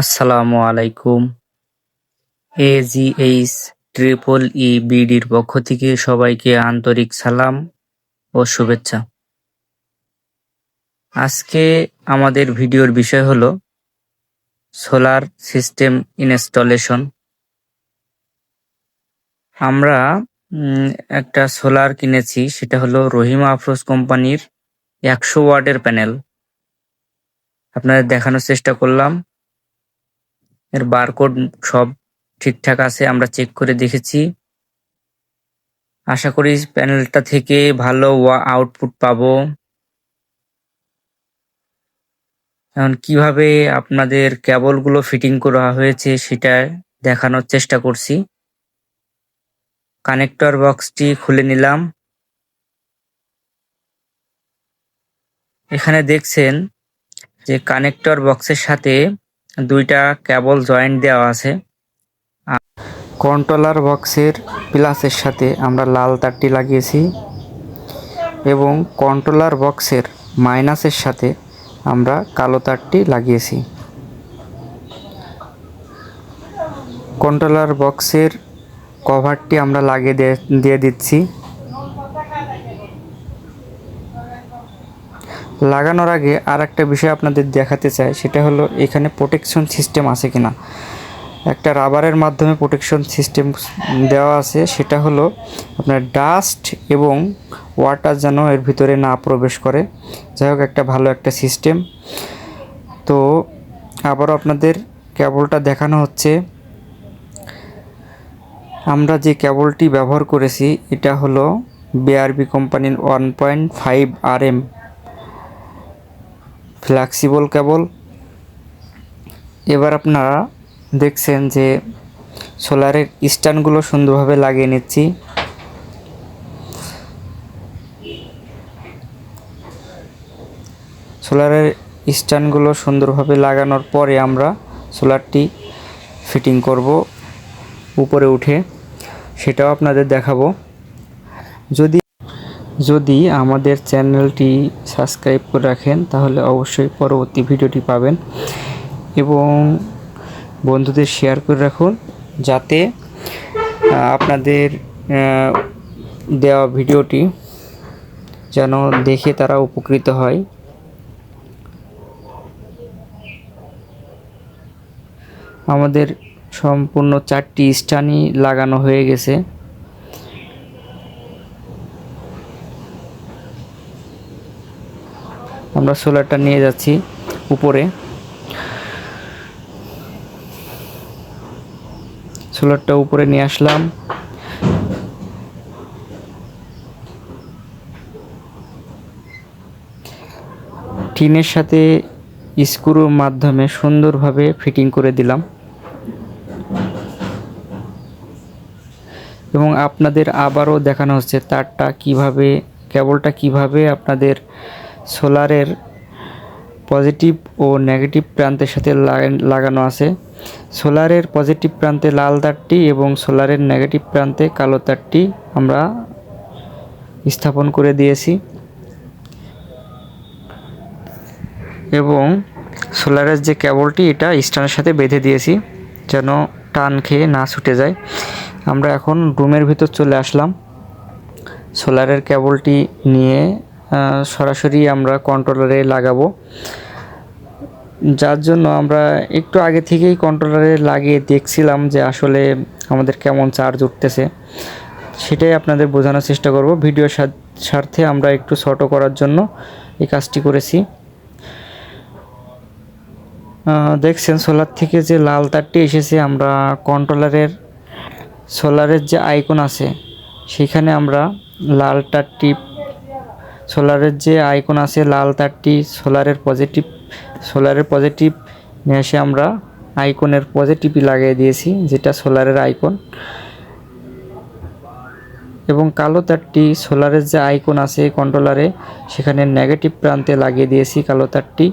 আসসালামু আলাইকুম। এজিএইচ ট্রিপল ই বিডির পক্ষ থেকে সবাইকে আন্তরিক সালাম ও শুভেচ্ছা। আজকে আমাদের ভিডিওর বিষয় হলো সোলার সিস্টেম ইনস্টলেশন। আমরা একটা সোলার কিনেছি, সেটা হলো রহিমা আফরোজ কোম্পানির একশো ওয়াটের প্যানেল। আপনাদের দেখানোর চেষ্টা করলাম। এর বারকোড সব ঠিকঠাক আছে, আমরা চেক করে দেখেছি। আশা করি প্যানেলটা থেকে ভালো আউটপুট পাবো। এখন কীভাবে আপনাদের কেবলগুলো ফিটিং করা হয়েছে সেটা দেখানোর চেষ্টা করছি। কানেক্টর বক্সটি খুলে নিলাম। এখানে দেখছেন যে কানেক্টর বক্সের সাথে দুইটা কেবল জয়েন্ট দেওয়া আছে। কন্ট্রোলার বক্সের প্লাসের সাথে আমরা লাল তারটি লাগিয়েছি। এবং কন্ট্রোলার বক্সের মাইনাসের সাথে আমরা কালো তারটি লাগিয়েছি। কন্ট্রোলার বক্সের কভারটি আমরা লাগিয়ে দিয়ে- দিচ্ছি। লাগানোর আগে আর একটা বিষয় আপনাদের দেখাতে চাই, সেটা হলো এখানে প্রোটেকশন সিস্টেম আছে কিনা। একটা রাবারের মাধ্যমে প্রোটেকশন সিস্টেম দেওয়া আছে, সেটা হলো আপনার ডাস্ট এবং ওয়াটার যেন এর ভিতরে না প্রবেশ করে। যাই হোক, একটা ভালো একটা সিস্টেম তো আবারও আপনাদের কেবলটা দেখানো হচ্ছে। আমরা যে কেবলটি ব্যবহার করেছি, এটা হলো বিআরবি কোম্পানির one point five R M flexible cable এবার আপনারা দেখছেন যে সোলারের স্ট্যান্ডগুলো সুন্দরভাবে লাগিয়ে নিচ্ছি। সোলারের স্ট্যান্ডগুলো সুন্দরভাবে লাগানোর পরে আমরা সোলারটি ফিটিং করব উপরে উঠে। সেটাও আপনাদের দেখাবো। যদি যদি আমাদের চ্যানেলটি সাবস্ক্রাইব করে রাখেন, তাহলে অবশ্যই পরবর্তী ভিডিওটি পাবেন। এবং বন্ধুদের শেয়ার করে রাখুন, যাতে আপনাদের দেওয়া ভিডিওটি যেন দেখে তারা উপকৃত হয়। আমাদের সম্পূর্ণ চারটি স্টানই লাগানো হয়ে গেছে। আমরা সোলারটা নিয়ে যাচ্ছি উপরে। সোলারটা উপরে নিয়ে আসলাম। টিনের সাথে স্ক্রুর মাধ্যমে সুন্দরভাবে ফিটিং করে দিলাম। এবং আপনাদের আবারও দেখানো হচ্ছে তারটা কীভাবে, কেবলটা কীভাবে আপনাদের সোলারের পজিটিভ ও নেগেটিভ প্রান্তের সাথে লাগা- লাগানো আছে। সোলারের পজিটিভ প্রান্তে লাল তারটি এবং সোলারের নেগেটিভ প্রান্তে কালো তারটি আমরা স্থাপন করে দিয়েছি। এবং সোলারের যে কেবলটি, এটা স্ট্যান্ডের সাথে বেঁধে দিয়েছি যেন টান খেয়ে না ছুটে যায়। আমরা এখন রুমের ভিতর চলে আসলাম। সোলারের কেবলটি নিয়ে সরাসরি আমরা কন্ট্রোলারে লাগাবো। যার জন্য আমরা একটু আগে থেকেই কন্ট্রোলারে লাগিয়ে দেখছিলাম যে আসলে আমাদের কেমন চার্জ উঠতেছে। সেটাই আপনাদের বোঝানোর চেষ্টা করব। ভিডিও স্বার্থে আমরা একটু ছোটো করার জন্য এই কাজটি করেছি। দেখছেন সোলার থেকে যে লাল তারটি এসেছে, আমরা কন্ট্রোলারের সোলারের যে আইকন আছে, সেখানে আমরা লাল তারটি সোলারের যে আইকন আছে লাল তারটি সোলারের পজিটিভ সোলারের পজিটিভ নিয়ে এসে আমরা আইকনের পজিটিভই লাগিয়ে দিয়েছি, যেটা সোলারের আইকন। এবং কালো তারটি সোলারের যে আইকন আছে কন্ট্রোলারে সেখানে নেগেটিভ প্রান্তে লাগিয়ে দিয়েছি কালো তারটি।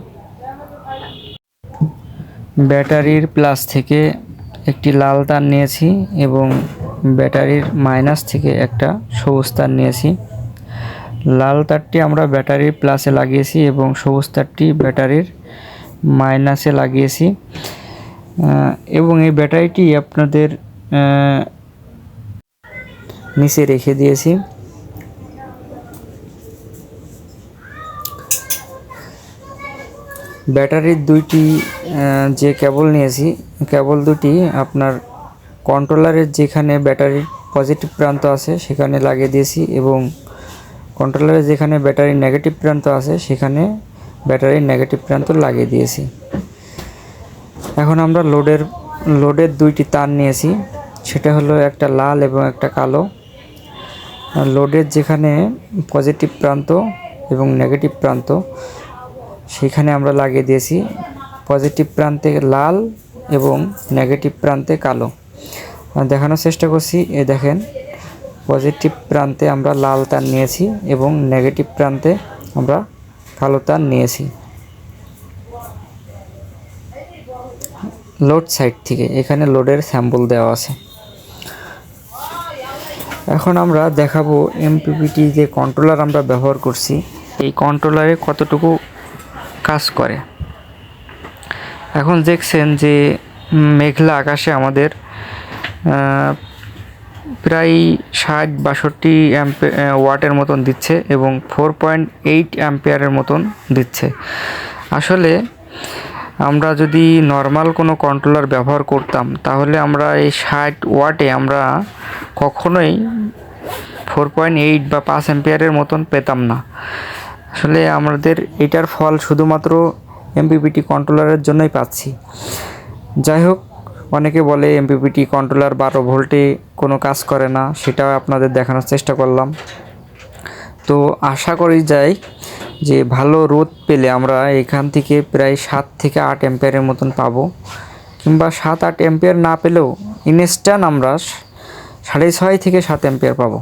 ব্যাটারির প্লাস থেকে একটি লাল তার নিয়েছি এবং ব্যাটারির মাইনাস থেকে একটা সবুজ তার নিয়েছি। লাল তারটি আমরা ব্যাটারির প্লাসে লাগিয়েছি এবং সবুজ তারটি ব্যাটারির মাইনাসে লাগিয়েছি। এবং এই ব্যাটারিটি আপনাদের নিচে রেখে দিয়েছি। ব্যাটারির দুইটি যে কেবল নিয়েছি কেবল দুটি আপনার কন্ট্রোলারের যেখানে ব্যাটারির পজিটিভ প্রান্ত আছে, সেখানে লাগিয়ে দিয়েছি এবং কন্ট্রোলারের যেখানে ব্যাটারির নেগেটিভ প্রান্ত আছে, সেখানে ব্যাটারির নেগেটিভ প্রান্ত লাগিয়ে দিয়েছি। এখন আমরা লোডের লোডের দুইটি তার নিয়েছি। সেটা হলো একটা লাল এবং একটা কালো। লোডের যেখানে পজিটিভ প্রান্ত এবং নেগেটিভ প্রান্ত, সেখানে আমরা লাগিয়ে দিয়েছি। পজিটিভ প্রান্তে লাল এবং নেগেটিভ প্রান্তে কালো। দেখানোর চেষ্টা করছি, এ দেখেন। পজিটিভ প্রান্তে আমরা লাল তার নিয়েছি এবং নেগেটিভ প্রান্তে আমরা কালো তার নিয়েছি। লোড সাইড থেকে, এখানে লোডের স্যাম্পল দেওয়া আছে। এখন আমরা দেখাবো এমপিপিটি যে কন্ট্রোলার আমরা ব্যবহার করছি, এই কন্ট্রোলারে কতটুকু কাজ করে। এখন দেখছেন যে মেঘলা আকাশে আমাদের প্রায় ষাট বাষট্টি ওয়াটের মতন দিচ্ছে এবং ফোর পয়েন্ট এইট অ্যাম্পিয়ারের মতন দিচ্ছে। আসলে আমরা যদি নর্মাল কোনো কন্ট্রোলার ব্যবহার করতাম, তাহলে আমরা এই ষাট ওয়াটে আমরা কখনোই ফোর পয়েন্ট এইট বা পাঁচ অ্যাম্পিয়ারের মতন পেতাম না। আসলে আমাদের এটার ফল শুধুমাত্র এমপিপিটি কন্ট্রোলারের জন্যই পাচ্ছি। যাই হোক অনেকে বলে এমপিপিটি কন্ট্রোলার বারো ভোল্টে কোনো কাজ করে না, সেটাও আপনাদের দেখানোর চেষ্টা করলাম। তো আশা করি যাই যে ভালো রোদ পেলে আমরা এখান থেকে প্রায় সাত থেকে আট অ্যাম্পিয়ারের মতন পাবো। কিংবা সাত আট অ্যাম্পিয়ার না পেলেও ইনস্ট্যান্ট আমরা সাড়ে ছয় থেকে সাত অ্যাম্পিয়ার পাবো।